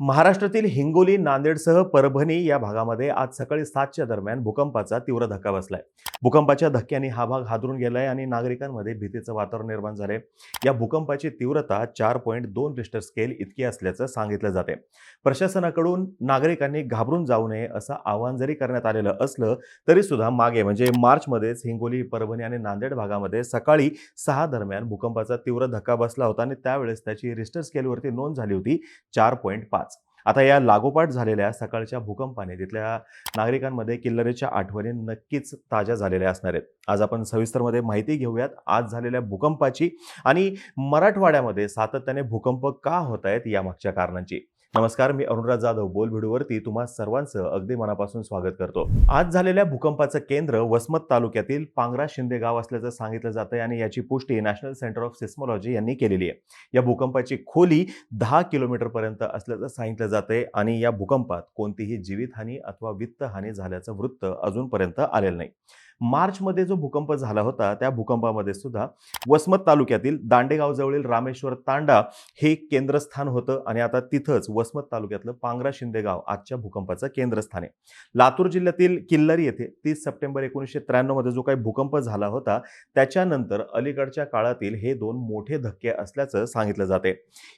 महाराष्ट्रातील हिंगोली नांदेडसह परभणी या भागामध्ये आज सकाळी सातच्या दरम्यान भूकंपाचा तीव्र धक्का बसलाय. भूकंपाच्या धक्क्याने हा भाग हादरून गेलाय आणि नागरिकांमध्ये भीतीचं वातावरण निर्माण झालंय. या भूकंपाची तीव्रता चार पॉईंट दोन रिस्टर स्केल इतकी असल्याचं सांगितलं जाते प्रशासनाकडून नागरिकांनी घाबरून जाऊ नये असं आवाहन जरी करण्यात आलेलं असलं तरी सुद्धा मागे म्हणजे मार्चमध्येच हिंगोली परभणी आणि नांदेड भागामध्ये सकाळी सहा दरम्यान भूकंपाचा तीव्र धक्का बसला होता आणि त्यावेळेस त्याची रिस्टर स्केलवरती नोंद झाली होती चार पॉईंट पाच. आता या लागोपाठ झालेल्या सकाळच्या भूकंपाने तिथल्या नागरिकांमध्ये किल्लरीच्या आठवणी नक्कीच ताज्या झालेल्या असणार आहेत. आज आपण सविस्तरमध्ये माहिती घेऊयात. आज झालेल्या भूकंपाची आणि मराठवाड्यामध्ये सातत्याने भूकंप का होत आहेत यामागच्या कारणांची. नमस्कार मी अरुणराज जाधव. बोल व्हिडिओवरती तुम्हा सर्वांचं अगदी मनापासून स्वागत करतो. आज झालेल्या भूकंपाचं केंद्र वसमत तालुक्यातील पांगरा शिंदे गाव असल्याचं सांगितलं जातंय आणि याची पुष्टी नॅशनल सेंटर ऑफ सिस्मॉलॉजी यांनी केलेली आहे. या भूकंपाची खोली दहा किलोमीटर पर्यंत असल्याचं सांगितलं जातंय आणि या भूकंपात कोणतीही जीवितहानी अथवा वित्तहानी झाल्याचं वृत्त अजूनपर्यंत आलेलं नाही. मार्चमध्ये जो भूकंप झाला होता त्या भूकंपामध्ये सुद्धा वसमत तालुक्यातील दांडेगावजवळील रामेश्वर तांडा हे केंद्रस्थान होतं आणि आता तिथंच वसमत तालुक्यातलं पांगरा शिंदेगाव आजच्या भूकंपाचं केंद्रस्थान आहे. लातूर जिल्ह्यातील किल्लारी येथे तीस सप्टेंबर एकोणीसशे त्र्याण्णवमध्ये जो काही भूकंप झाला होता त्याच्यानंतर अलीकडच्या काळातील हे दोन मोठे धक्के असल्याचं सांगितलं जाते.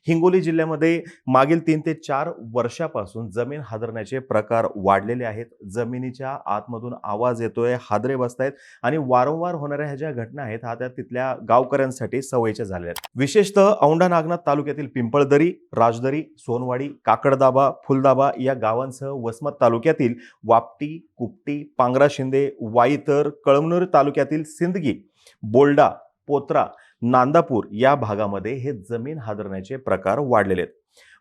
हिंगोली जिल्ह्यामध्ये मागील तीन ते चार वर्षापासून जमीन हादरण्याचे प्रकार वाढलेले आहेत. जमिनीच्या आतमधून आवाज येतोय हादरे बसतायत. आणि वारंवार होणाऱ्या ह्या ज्या घटना आहेत हा त्या तिथल्या गावकऱ्यांसाठी सवयीच्या झालेल्या आहेत. विशेषतः औंढा नागनाथ तालुक्यातील पिंपळदरी राजदरी सोनवाडी काकडदाबा फुलदाबा या गावांसह वसमत तालुक्यातील वापटी कुपटी पांगरा शिंदे वाईतर कळमनुर तालुक्यातील सिंदगी बोल्डा पोत्रा नांदापूर या भागामध्ये हे जमीन हादरण्याचे प्रकार वाढलेले आहेत.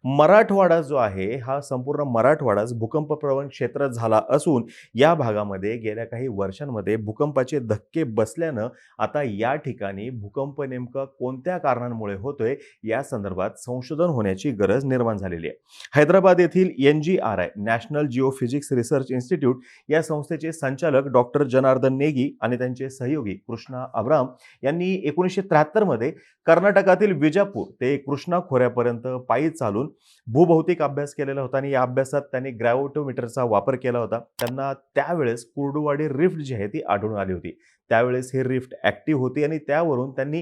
मराठवाडा जो आहे हा संपूर्ण मराठवाडाच भूकंपप्रवण क्षेत्र झाला असून या भागामध्ये गेल्या काही वर्षांमध्ये भूकंपाचे धक्के बसल्यानं आता या ठिकाणी भूकंप नेमका कोणत्या कारणांमुळे होतोय या संदर्भात संशोधन होण्याची गरज निर्माण झालेली आहे. हैदराबाद येथील N G R I national geophysics research institute या संस्थेचे संचालक डॉक्टर जनार्दन नेगी आणि त्यांचे सहयोगी कृष्णा अब्राम यांनी एकोणीसशे त्र्याहत्तरमध्ये कर्नाटकातील विजापूर ते कृष्णा खोऱ्यापर्यंत पायी चालून भूभौतिक अभ्यास केलेला होता आणि या अभ्यासात त्यांनी ग्रॅव्होटोमीटरचा वापर केला होता. त्यांना त्यावेळेस कुर्डुवाडी रिफ्ट जी आहे ती आढळून आली होती. त्यावेळेस ही रिफ्ट ॲक्टिव्ह होती आणि त्यावरून त्यांनी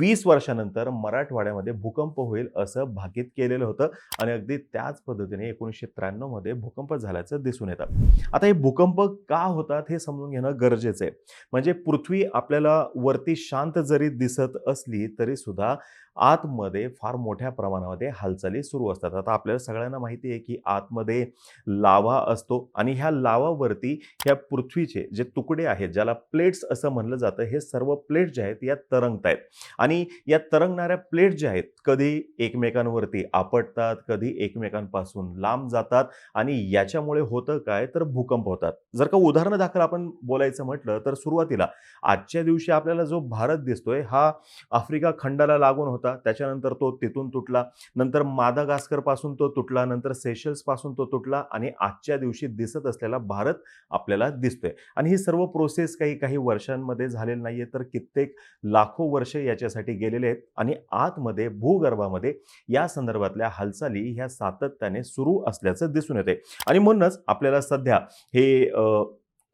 वीस वर्षानंतर मराठवाड्यामध्ये भूकंप होईल असं भाकीत केलेलं होतं आणि अगदी त्याच पद्धतीने एकोणीसशे त्र्याण्णवमध्ये भूकंप झाल्याचं दिसून येतं. आता हे भूकंप का होतात हे समजून घेणं गरजेचं आहे. म्हणजे पृथ्वी आपल्याला वरती शांत जरी दिसत असली तरी सुद्धा आतमध्ये फार मोठ्या प्रमाणामध्ये हालचाली सुरू असतात. आता आपल्याला सगळ्यांना माहिती आहे की आतमध्ये लावा असतो आणि ह्या लावावरती ह्या पृथ्वीचे जे तुकडे आहेत ज्याला प्लेट्स असं म्हणलं जातं हे सर्व प्लेट्स जे आहेत या तरंगत आहेत आणि या तरंगणाऱ्या प्लेट ज्या आहेत कधी एकमेकांवरती आपटतात कधी एकमेकांपासून लांब जातात आणि याच्यामुळे होतं काय तर भूकंप होतात. जर का उदाहरण दाखल आपण बोलायचं म्हटलं तर सुरुवातीला आजच्या दिवशी आपल्याला जो भारत दिसतोय हा आफ्रिका खंडाला लागून होता. त्याच्यानंतर तो तिथून तुटला. नंतर मादागास्करपासून तो तुटला. नंतर सेशल्सपासून तो तुटला आणि आजच्या दिवशी दिसत असलेला भारत आपल्याला दिसतोय. आणि ही सर्व प्रोसेस काही काही वर्षांमध्ये झालेली नाहीये तर कित्येक लाखो वर्ष याच्यासाठी गेलेले आहेत. आणि आतमध्ये भूगर्भामध्ये या संदर्भातल्या हालचाली ह्या सातत्याने सुरू असल्याचं दिसून येते आणि म्हणूनच आपल्याला सध्या हे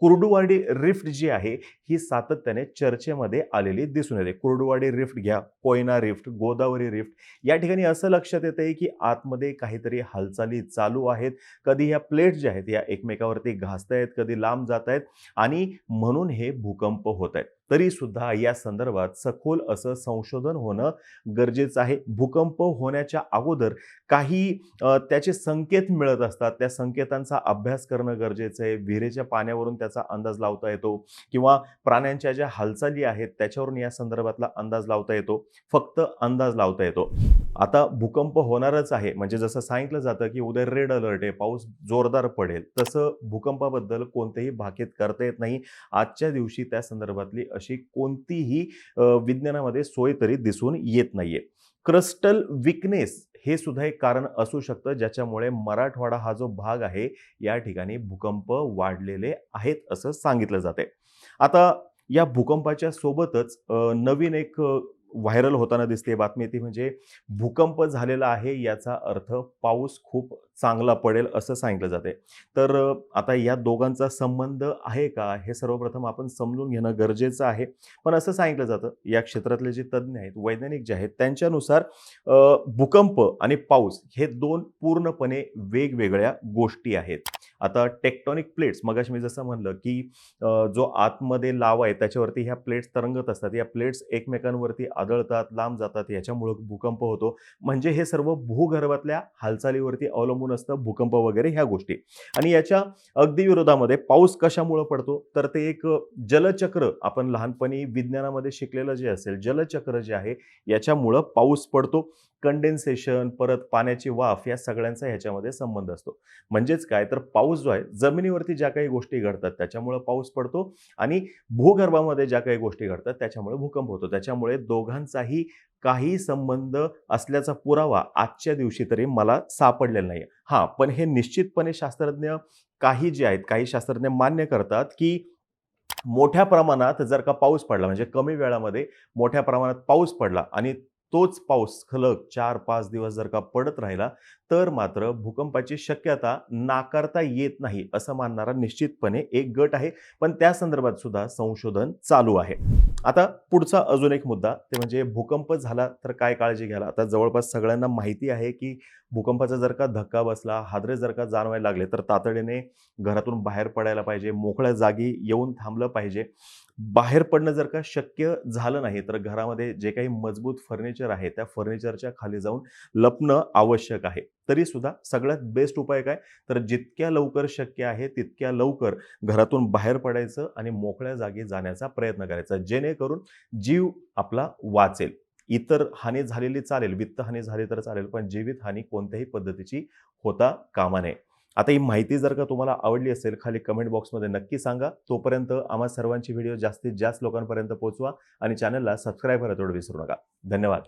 कुर्डुवाडी रिफ्ट जी आहे ही सातत्याने चर्चेमध्ये आलेली दिसून येते. कुर्डुवाडी रिफ्ट घ्या कोयना रिफ्ट गोदावरी रिफ्ट या ठिकाणी असं लक्षात येतं आहे की आतमध्ये काहीतरी हालचाली चालू आहेत. कधी ह्या प्लेट्स ज्या आहेत या एकमेकावरती घासत आहेत कधी लांब जात आहेत आणि म्हणून हे भूकंप होत आहेत तरी सुद्धा या संदर्भात सखोल असं संशोधन होणं गरजेचं आहे. भूकंप होण्याच्या अगोदर काही त्याचे संकेत मिळत असतात. त्या संकेतांचा अभ्यास करणं गरजेचं आहे. विहिरेच्या पाण्यावरून त्याचा अंदाज लावता येतो किंवा प्राण्यांच्या ज्या हालचाली आहेत त्याच्यावरून या संदर्भातला अंदाज लावता येतो. फक्त अंदाज लावता येतो. आता भूकंप होणारच आहे. म्हणजे जसं सांगितलं जातं की उद्या रेड अलर्ट आहे पाऊस जोरदार पडेल. तसं भूकंपाबद्दल कोणतेही भाकीत करता येत नाही. आजच्या दिवशी त्या संदर्भातली अशी कोणतीही विज्ञानामध्ये सोय तरी दिसून येत नाहीये. क्रस्टल विकनेस हे सुद्धा एक कारण असू शकतं ज्याच्यामुळे मराठवाडा हा जो भाग आहे या ठिकाणी भूकंप वाढलेले आहेत असं सांगितलं जाते आता या भूकंपाच्या सोबतच नवीन एक व्हायरल होताना दिसते. बातमी ती म्हणजे भूकंप झालेला आहे याचा अर्थ पाऊस खूप चांगला पडेल असं सांगितलं जाते. तर आता या दोघांचा संबंध आहे का? हे सर्वप्रथम आपण समजून घेणं गरजेचं आहे. पण असं सांगितलं जातं या क्षेत्रातले जे तज्ज्ञ आहेत वैज्ञानिक जे आहेत त्यांच्यानुसार भूकंप आणि पाऊस हे दोन पूर्णपणे वेगवेगळ्या गोष्टी आहेत. आता टेक्टॉनिक प्लेट्स मगाशी मी जसं म्हणलं की जो आतमध्ये लावा आहे त्याच्यावरती ह्या प्लेट्स तरंगत असतात. या प्लेट्स एकमेकांवरती आदळतात लांब जातात याच्यामुळं भूकंप होतो. म्हणजे हे सर्व भूगर्भातल्या हालचालीवरती अवलंबून असतं भूकंप वगैरे ह्या गोष्टी. आणि याच्या अगदी विरोधामध्ये पाऊस कशामुळं पडतो? तर ते एक जलचक्र आपण लहानपणी विज्ञानामध्ये शिकलेलं जे असेल जलचक्र जे आहे याच्यामुळं पाऊस पडतो. कंडेन्सेशन परत पाण्याची वाफ या सगळ्यांचा ह्याच्यामध्ये संबंध असतो. म्हणजेच काय? तर पाऊस पाऊस जो आहे जमिनीवरती ज्या काही गोष्टी घडतात त्याच्यामुळं पाऊस पडतो आणि भूगर्भामध्ये ज्या काही गोष्टी घडतात त्याच्यामुळे भूकंप होतो. त्याच्यामुळे दोघांचाही काही संबंध असल्याचा पुरावा आजच्या दिवशी तरी मला सापडलेला नाही हां पण हे निश्चितपणे शास्त्रज्ञ काही जे आहेत काही शास्त्रज्ञ मान्य करतात की मोठ्या प्रमाणात जर का पाऊस पडला म्हणजे कमी वेळामध्ये मोठ्या प्रमाणात पाऊस पडला आणि तोच पाऊस खलक चार पाच दिवस जर का पडत राहिला तर मात्र भूकंपाची शक्यता नाकारता येत नाही असं मानणारा निश्चितपणे एक गट आहे. पण त्या संदर्भात सुद्धा संशोधन चालू आहे. आता पुढचा अजून एक मुद्दा ते म्हणजे भूकंप झाला तर काय काळजी घ्यायला आता जवळपास सगळ्यांना माहिती आहे की भूकंपाचा जर का धक्का बसला हादरे जर का जाणवायला लागले तर तातडीने घरातून बाहेर पडायला पाहिजे मोकळ्या जागी येऊन थांबलं पाहिजे. बाहेर पडणं जर का शक्य झालं नाही तर घरामध्ये जे काही मजबूत फर्निचर आहे त्या फर्निचरच्या खाली जाऊन लपणं आवश्यक आहे. तरी सुद्धा सगळ्यात बेस्ट उपाय काय? तर जितक्या लवकर शक्य आहे तितक्या लवकर घरातून बाहेर पडायचं आणि मोकळ्या जागी जाण्याचा प्रयत्न करायचा जेणेकरून जीव आपला वाचेल. इतर हानी झालेली चालेल वित्त हानी झाली तर चालेल पण जीवित हानी कोणत्याही पद्धतीची होता कामा नये. आता ही माहिती जर का तुम्हाला आवडली असेल खाली कमेंट बॉक्समध्ये नक्की सांगा. तोपर्यंत आम्हा सर्वांची व्हिडिओ जास्तीत जास्त लोकांपर्यंत पोहोचवा आणि चॅनलला सबस्क्राईब करायला तेवढं विसरू नका. धन्यवाद.